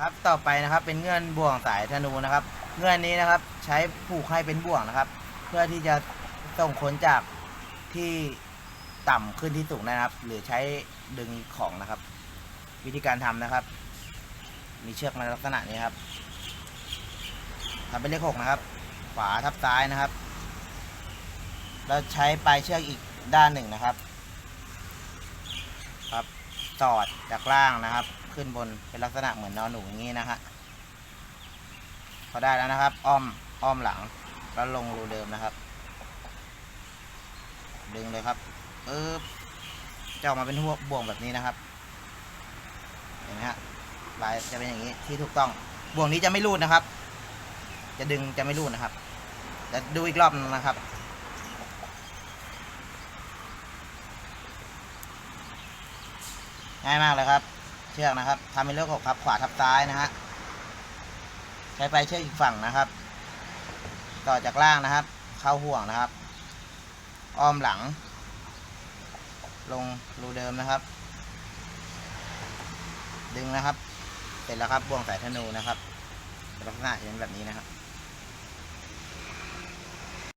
ครับต่อไปนะครับเป็นเงื่อนบ่วงสายธนูนะครับ เงื่อนนี้นะครับใช้ผูกให้เป็นบ่วงนะครับ เพื่อที่จะส่งคนจากที่ต่ำขึ้นที่สูงนะครับ หรือใช้ดึงของนะครับ วิธีการทำนะครับ มีเชือกในลักษณะนี้ครับทำเป็นเลขหกนะครับ ขวาทับซ้ายนะครับ แล้วใช้ปลายเชือกอีกด้านหนึ่งนะครับ ครับ สอดจากล่างนะครับ ขึ้นบนเป็นลักษณะเหมือนนอนหนูอย่างนี้นะฮะพอได้แล้วนะครับ อ้อมอ้อมหลังแล้วลงรูเดิมนะครับ ดึงเลยครับปึ๊บจะออกมาเป็นหัวบ่วงแบบนี้นะครับเห็นไหมฮะลายจะเป็นอย่างนี้ที่ถูกต้องบ่วงนี้จะไม่รูดนะครับ จะดึงจะไม่รูดนะครับจะดูอีกรอบนึงนะครับ ง่ายมากเลยครับ เชือกนะครับทำเป็นเลขหกครับขวาทับซ้ายนะฮะใช้ไปเชือกอีกฝั่งนะครับ ต่อจากล่างนะครับ เข้าห่วงนะครับ อ้อมหลัง ลงรูเดิมนะครับ ดึงนะครับ เสร็จแล้วครับบ่วงสายธนูนะครับลักษณะจะเป็นแบบนี้นะครับ